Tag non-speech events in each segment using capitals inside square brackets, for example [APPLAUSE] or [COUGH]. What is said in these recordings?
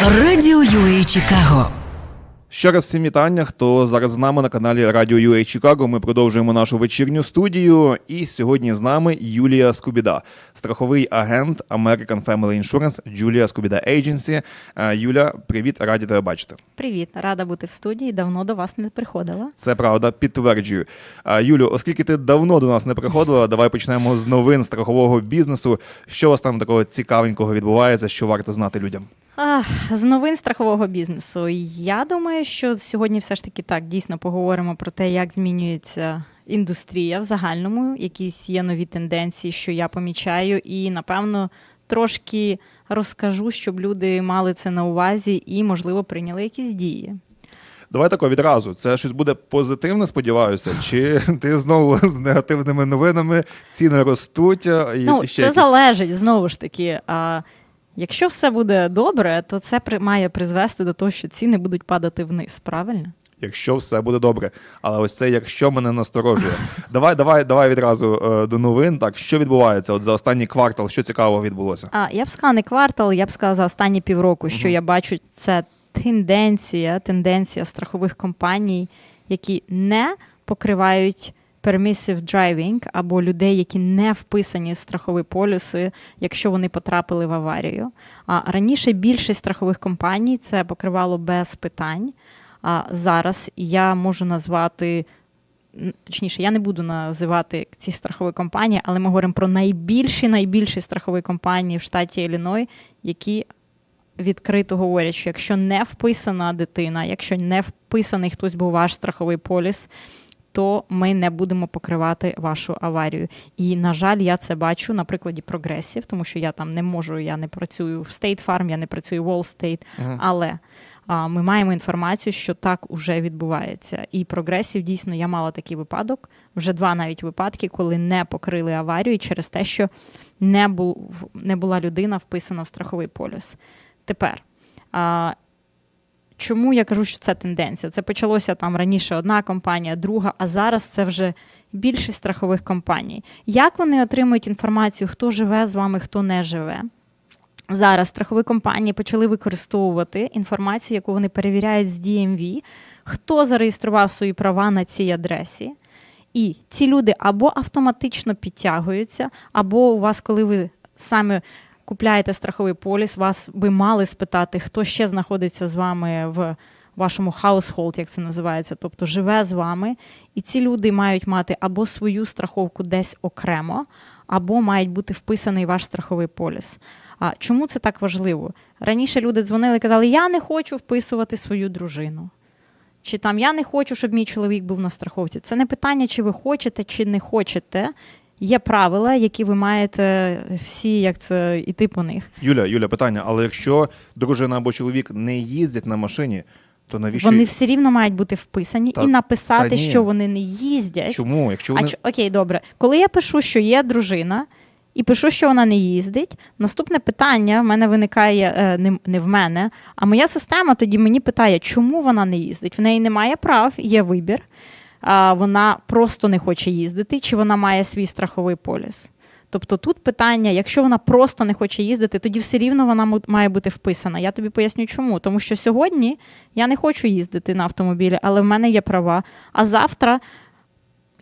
Радіо UA Чикаго. Ще раз всім вітання, хто зараз з нами на каналі Радіо UA Чикаго. Ми продовжуємо нашу вечірню студію. І сьогодні з нами Юлія Скубіда, страховий агент American Family Insurance Julia Скубіда Agency. Е, Юля, привіт, раді тебе бачити. Привіт, рада бути в студії. Давно до вас не приходила. Це правда, підтверджую. Е, Юлю, оскільки ти давно до нас не приходила, давай почнемо з новин страхового бізнесу. Що у вас там такого цікавенького відбувається, що варто знати людям? Ах, з новин страхового бізнесу. Я думаю, що сьогодні все ж таки так дійсно поговоримо про те, як змінюється індустрія в загальному, якісь є нові тенденції, що я помічаю, і напевно трошки розкажу, щоб люди мали це на увазі і, можливо, прийняли якісь дії. Давай тако відразу. Це щось буде позитивне, сподіваюся, чи [LAUGHS] ти знову з негативними новинами, ціни ростуть і, Ну, ще це якісь? залежить знову ж таки. А, якщо все буде добре, то це при- має призвести до того, що ціни будуть падати вниз, правильно? якщо все буде добре. Але ось це якщо мене насторожує. [LAUGHS] Давай, давай, давай відразу е, до новин. Так, що відбувається? От за останній квартал, що цікавого відбулося? А я б сказала не квартал, я б сказала за останні півроку, що Мгм. я бачу, це тенденція, тенденція страхових компаній, які не покривають permissive driving або людей, які не вписані в страхові полюси, якщо вони потрапили в аварію. А раніше більшість страхових компаній це покривало без питань. А зараз я можу назвати. Точніше, я не буду називати ці страхові компанії, але ми говоримо про найбільші найбільші страхові компанії в штаті Ілліной, які відкрито говорять, що якщо не вписана дитина, якщо не вписаний хтось був ваш страховий поліс, то ми не будемо покривати вашу аварію. І, на жаль, я це бачу на прикладі прогресів, тому що я там не можу, я не працюю в State Farm, я не працюю в Wall State, Мгм. але ми маємо інформацію, що так уже відбувається. І прогресів дійсно я мала такий випадок, вже два навіть випадки, коли не покрили аварію через те, що не, був, не була людина вписана в страховий поліс. Тепер. Чому я кажу, що це тенденція? Це почалося там раніше одна компанія, друга, а зараз це вже більшість страхових компаній. Як вони отримують інформацію, хто живе з вами, хто не живе? Зараз страхові компанії почали використовувати інформацію, яку вони перевіряють з DMV, хто зареєстрував свої права на цій адресі. І ці люди або автоматично підтягуються, або у вас, коли ви саме купляєте страховий поліс, вас би мали спитати, хто ще знаходиться з вами в вашому household, як це називається, тобто живе з вами. І ці люди мають мати або свою страховку десь окремо, або мають бути вписаний ваш страховий поліс. А чому це так важливо? Раніше люди дзвонили і казали, я не хочу вписувати свою дружину. Чи там я не хочу, щоб мій чоловік був на страховці. Це не питання, чи ви хочете, чи не хочете. Є правила, які ви маєте всі, як це іти по них. Юля, Юля, питання. Але якщо дружина або чоловік не їздять на машині, то навіщо Вони все рівно мають бути вписані Та- і написати, та що вони не їздять. чому? Якщо А вони ч- окей, добре. Коли я пишу, що є дружина, і пишу, що вона не їздить, наступне питання в мене виникає е, не, не в мене, а моя система тоді мені питає, чому вона не їздить. В неї немає прав, є вибір. Вона просто не хоче їздити, чи вона має свій страховий поліс. Тобто тут питання, якщо вона просто не хоче їздити, тоді все рівно вона має бути вписана. Я тобі поясню, чому. Тому що сьогодні я не хочу їздити на автомобілі, але в мене є права. А завтра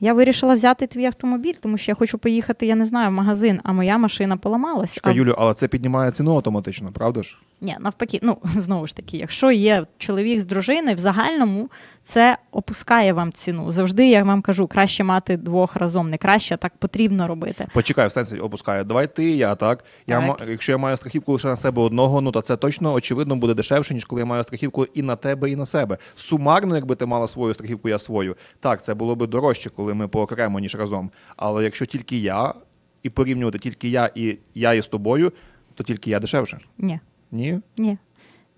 я вирішила взяти твій автомобіль, тому що я хочу поїхати, я не знаю, в магазин, а моя машина поламалась. Чекай, А... Юлю, але це піднімає ціну автоматично, правда ж? Ні, навпаки, ну [LAUGHS] знову ж таки, якщо є чоловік з дружиною, в загальному це опускає вам ціну. Завжди я вам кажу, краще мати двох разом, не краще, а так потрібно робити. Почекай, в сенсі опускає. Давай ти, я так. Я Так. якщо я маю страхівку лише на себе одного, ну то це точно очевидно буде дешевше, ніж коли я маю страхівку і на тебе, і на себе. Сумарно, якби ти мала свою страхівку, я свою. Так, це було би дорожче, коли ми поокремо, ніж разом. Але якщо тільки я, і порівнювати тільки я і я із тобою, то тільки я дешевше. Ні, Ні? ні.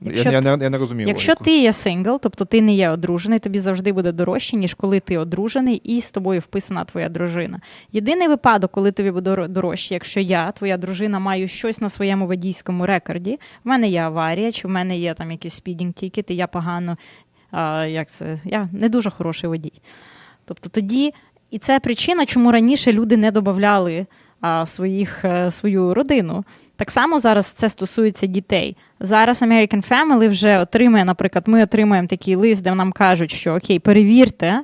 Я, Якщо я, я, не розумію. Якщо логіку. ти є сингл, тобто ти не є одружений, тобі завжди буде дорожче, ніж коли ти одружений і з тобою вписана твоя дружина. Єдиний випадок, коли тобі буде дорожче, якщо я, твоя дружина, маю щось на своєму водійському рекорді, в мене є аварія, чи в мене є там якийсь спідінг тікет, і я погано, а, як це, я не дуже хороший водій. Тобто тоді, і це причина, чому раніше люди не додавали своїх, е, свою родину. Так само зараз це стосується дітей. Зараз American Family вже отримує, наприклад, ми отримуємо такий лист, де нам кажуть, що окей, перевірте.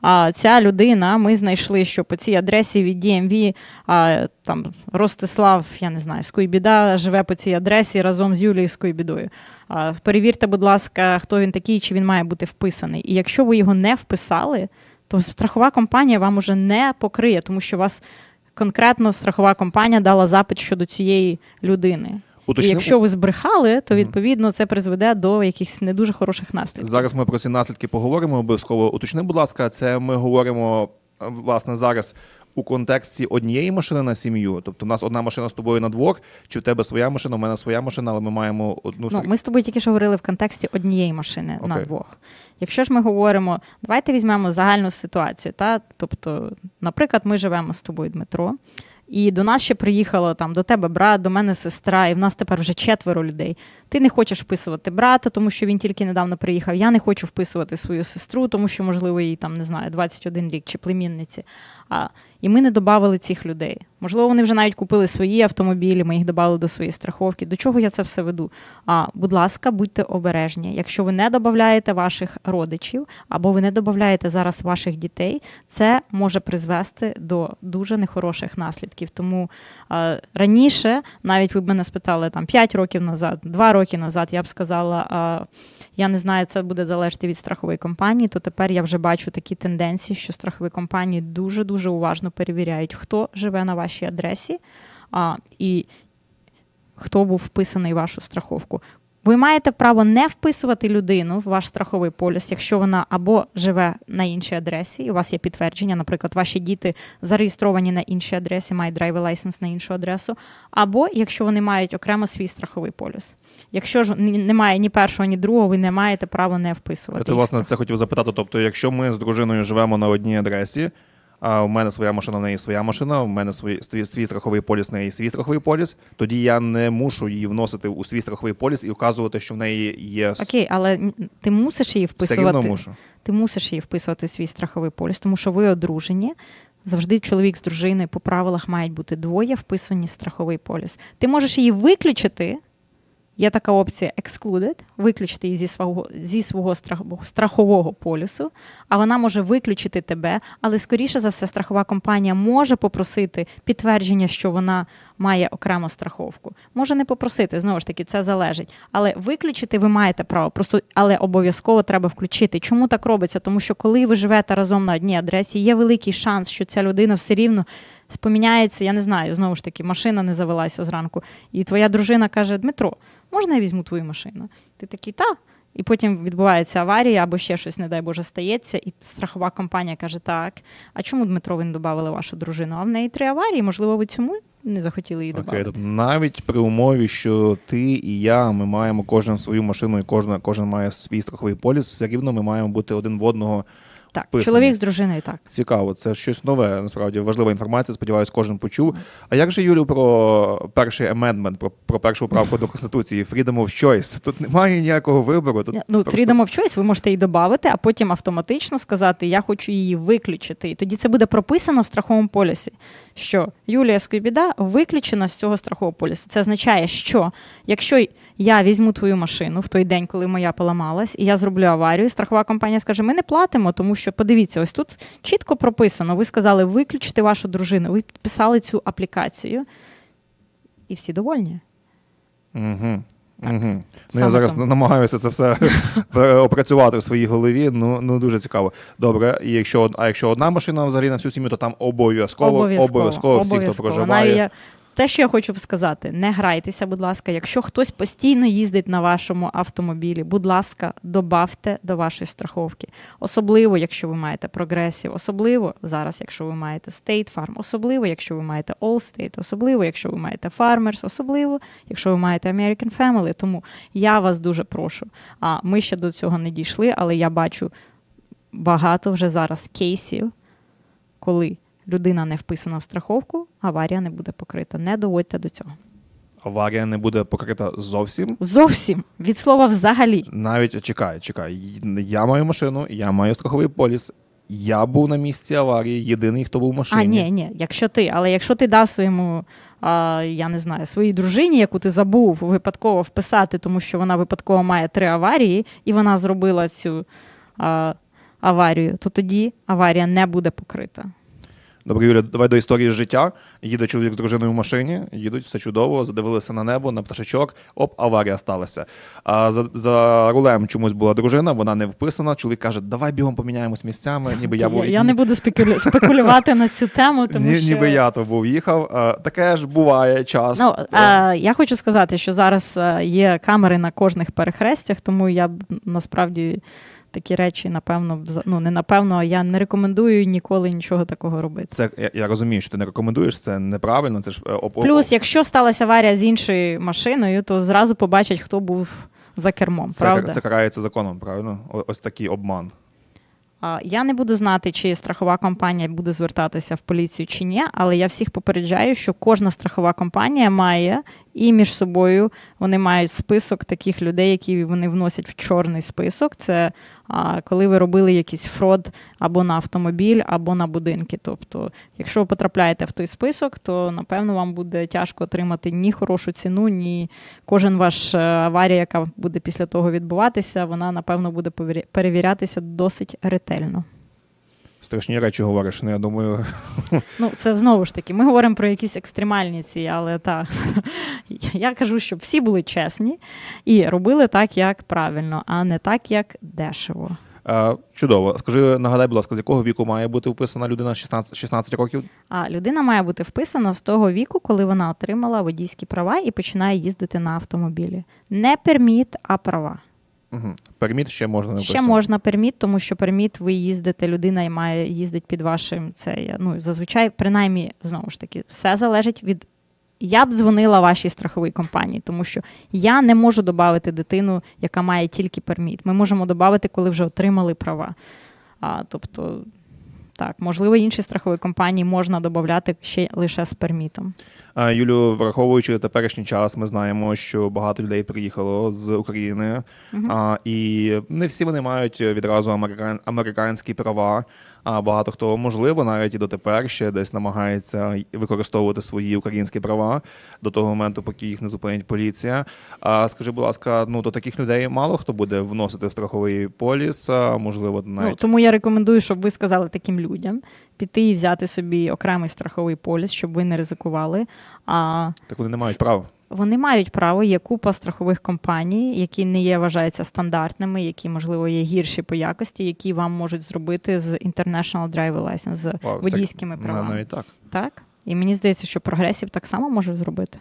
А ця людина, ми знайшли, що по цій адресі від DMV а, там Ростислав, я не знаю, Скойбіда живе по цій адресі разом з Юлією Скойбідою. А, перевірте, будь ласка, хто він такий, чи він має бути вписаний. І якщо ви його не вписали, то страхова компанія вам уже не покриє, тому що вас конкретно страхова компанія дала запит щодо цієї людини. І якщо ви збрехали, то відповідно це призведе до якихось не дуже хороших наслідків. Зараз ми про ці наслідки поговоримо обов'язково. Уточни, будь ласка, це ми говоримо власне зараз у контексті однієї машини на сім'ю. Тобто, у нас одна машина з тобою на двох, чи в тебе своя машина, у мене своя машина, але ми маємо одну Ну, ми з тобою тільки що говорили в контексті однієї машини на двох. Якщо ж ми говоримо, давайте візьмемо загальну ситуацію. Та? Тобто, наприклад, ми живемо з тобою, Дмитро, і до нас ще приїхало там до тебе брат, до мене сестра, і в нас тепер вже четверо людей. Ти не хочеш вписувати брата, тому що він тільки недавно приїхав. Я не хочу вписувати свою сестру, тому що, можливо, їй там не знаю, 21 рік чи племінниці. А, і ми не додавали цих людей. Можливо, вони вже навіть купили свої автомобілі, ми їх додали до своєї страховки. До чого я це все веду? А, будь ласка, будьте обережні. Якщо ви не додаєте ваших родичів або ви не додаєте зараз ваших дітей, це може призвести до дуже нехороших наслідків. Тому а, раніше, навіть ви б мене спитали там 5 років назад, 2 роки назад, я б сказала, а, я не знаю, це буде залежати від страхової компанії, то тепер я вже бачу такі тенденції, що страхові компанії дуже дуже уважно перевіряють, хто живе на вашій адресі а, і хто був вписаний в вашу страховку. Ви маєте право не вписувати людину в ваш страховий поліс, якщо вона або живе на іншій адресі, і у вас є підтвердження, наприклад, ваші діти зареєстровані на іншій адресі, мають драйвер лайсенс на іншу адресу, або якщо вони мають окремо свій страховий поліс. Якщо ж немає ні першого, ні другого, ви не маєте права не вписувати. Я їх власне це хотів запитати. Тобто, якщо ми з дружиною живемо на одній адресі, а у мене своя машина, в неї своя машина, у мене свій, свій, свій страховий поліс, в неї свій страховий поліс, тоді я не мушу її вносити у свій страховий поліс і вказувати, що в неї є Окей, але ти мусиш її все рівно вписувати. мушу. ти мусиш її вписувати в свій страховий поліс, тому що ви одружені. Завжди чоловік з дружиною по правилах мають бути двоє вписані в страховий поліс. Ти можеш її виключити. Є така опція excluded, виключити її зі свого, зі свого страх- страхового полісу, а вона може виключити тебе, але скоріше за все, страхова компанія може попросити підтвердження, що вона має окрему страховку. Може не попросити, знову ж таки, це залежить. Але виключити ви маєте право, просто але обов'язково треба включити. Чому так робиться? Тому що коли ви живете разом на одній адресі, є великий шанс, що ця людина все рівно споміняється. Я не знаю, знову ж таки, машина не завелася зранку. І твоя дружина каже: Дмитро, можна я візьму твою машину? Ти такий, та. І потім відбувається аварія або ще щось, не дай Боже, стається, і страхова компанія каже: Так, а чому Дмитро ви не додали вашу дружину? А в неї три аварії, можливо, ви цьому не захотіли її Окей, тобто навіть при умові, що ти і я, ми маємо кожен свою машину, і кожен, кожен має свій страховий поліс, все рівно ми маємо бути один в одного. Так, вписані. чоловік з дружиною так. Цікаво, це щось нове, насправді важлива інформація. Сподіваюсь, кожен почув. А як же Юлю про перший амендмент, про, про першу правку до конституції Freedom of Choice? Тут немає ніякого вибору. Тут Ну, просто- Freedom of Choice ви можете її додати, а потім автоматично сказати, я хочу її виключити. І тоді це буде прописано в страховому полісі, що Юлія Скобіда виключена з цього страхового полісу. Це означає, що якщо я візьму твою машину в той день, коли моя поламалась, і я зроблю аварію, страхова компанія скаже, ми не платимо, тому що подивіться, ось тут чітко прописано. Ви сказали виключити вашу дружину, ви підписали цю аплікацію, і всі довольні. Угу. Так. Угу. Ну, Саме я зараз тому. намагаюся це все [LAUGHS] опрацювати в своїй голові. Ну, ну дуже цікаво. Добре, і якщо а якщо одна машина взагалі на всю сім'ю, то там обов'язково, обов'язково, всі, хто проживає. Навіть я- те, що я хочу сказати, не грайтеся, будь ласка. Якщо хтось постійно їздить на вашому автомобілі, будь ласка, добавте до вашої страховки. Особливо, якщо ви маєте прогресів, особливо зараз, якщо ви маєте State Farm, особливо, якщо ви маєте Allstate, особливо, якщо ви маєте Farmers, особливо, якщо ви маєте American Family. Тому я вас дуже прошу. А ми ще до цього не дійшли, але я бачу багато вже зараз кейсів, коли людина не вписана в страховку, аварія не буде покрита. Не доводьте до цього. Аварія не буде покрита зовсім. Зовсім від слова взагалі. Навіть чекай, чекай. Я маю машину, я маю страховий поліс. Я був на місці аварії, єдиний, хто був в машині. А, ні, ні, якщо ти, але якщо ти дав своєму а, я не знаю, своїй дружині, яку ти забув випадково вписати, тому що вона випадково має три аварії, і вона зробила цю а, аварію, то тоді аварія не буде покрита. Добре, Юля, давай до історії життя. Їде чоловік з дружиною в машині, їдуть, все чудово, задивилися на небо, на пташечок, оп, аварія сталася. А за, за рулем чомусь була дружина, вона не вписана. Чоловік каже, давай бігом поміняємось місцями, ніби я був. я не буду спекулю... [LAUGHS] спекулювати на цю тему, тому що Ніби я то був їхав. Таке ж буває час. Ну, я хочу сказати, що зараз е, є камери на кожних перехрестях, тому я насправді такі речі, напевно, ну не напевно, а я не рекомендую ніколи нічого такого робити. Це я, я розумію, що ти не рекомендуєш, це неправильно. Це ж е, оп- Плюс, якщо сталася аварія з іншою машиною, то зразу побачать, хто був за кермом. це, правда? це карається законом, правильно? Ось такий обман. Я не буду знати, чи страхова компанія буде звертатися в поліцію чи ні, але я всіх попереджаю, що кожна страхова компанія має і між собою вони мають список таких людей, які вони вносять в чорний список. Це а, коли ви робили якийсь фрод або на автомобіль, або на будинки. Тобто, якщо ви потрапляєте в той список, то напевно вам буде тяжко отримати ні хорошу ціну, ні кожен ваш е, аварія, яка буде після того відбуватися, вона напевно буде перевірятися досить ретельно. Страшні речі говориш. Ну, я думаю, Ну, це знову ж таки, ми говоримо про якісь екстремальні ці, але та [LAUGHS] я кажу, щоб всі були чесні і робили так, як правильно, а не так, як дешево. е, чудово. Скажи, нагадай, будь ласка, з якого віку має бути вписана людина 16, 16 років? А людина має бути вписана з того віку, коли вона отримала водійські права і починає їздити на автомобілі. Не перміт, а права. Угу. Перміт ще можна не Ще можна перміт, тому що перміт ви їздите, людина і має їздити під вашим це. Ну зазвичай, принаймні, знову ж таки, все залежить від. Я б дзвонила вашій страховій компанії, тому що я не можу додати дитину, яка має тільки перміт. Ми можемо додати, коли вже отримали права. А, тобто, так, можливо, інші страхові компанії можна додати ще лише з пермітом. Юлю, враховуючи теперішній час, ми знаємо, що багато людей приїхало з України, а, і не всі вони мають відразу американ... американські права. А багато хто, можливо, навіть і дотепер ще десь намагається використовувати свої українські права до того моменту, поки їх не зупинить поліція. А скажи, будь ласка, ну до таких людей мало хто буде вносити в страховий поліс, а, можливо, Ну, тому я рекомендую, щоб ви сказали таким людям піти і взяти собі окремий страховий поліс, щоб ви не ризикували. А так вони не мають права. вони мають право, є купа страхових компаній, які не є вважаються стандартними, які, можливо, є гірші по якості, які вам можуть зробити з International Driver License, з Вау, водійськими ну, правами. Навіть так. Так? І мені здається, що прогресів так само може зробити.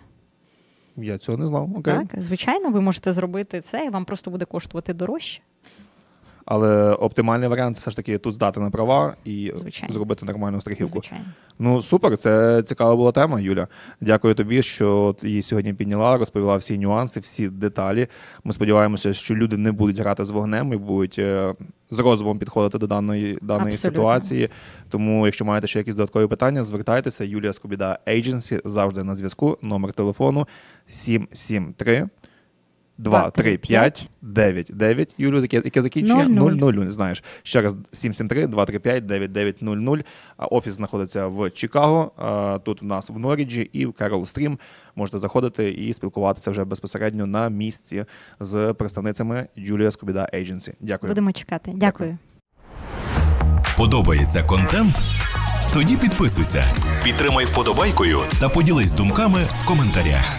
Я цього не знав. Окей. Так, звичайно, ви можете зробити це, і вам просто буде коштувати дорожче. Але оптимальний варіант це все ж таки тут здати на права і Звичайно. зробити нормальну страхівку. Звичайно. Ну супер, це цікава була тема, Юля. Дякую тобі, що її сьогодні підняла, розповіла всі нюанси, всі деталі. Ми сподіваємося, що люди не будуть грати з вогнем і будуть е, з розумом підходити до даної даної Абсолютно. ситуації. Тому, якщо маєте ще якісь додаткові питання, звертайтеся. Юлія Скобіда Agency завжди на зв'язку. Номер телефону 773 2, 3, 5, 9, 9. Юлю, яке, яке закінчує? 00. 0, 0, не знаєш. Ще раз 773 235 9900. А Офіс знаходиться в Чикаго, тут у нас в Норіджі і в Керол Стрім. Можете заходити і спілкуватися вже безпосередньо на місці з представницями Julia Скобіда Agency. Дякую. Будемо чекати. Дякую. Подобається контент? Тоді підписуйся, підтримай вподобайкою та поділись думками в коментарях.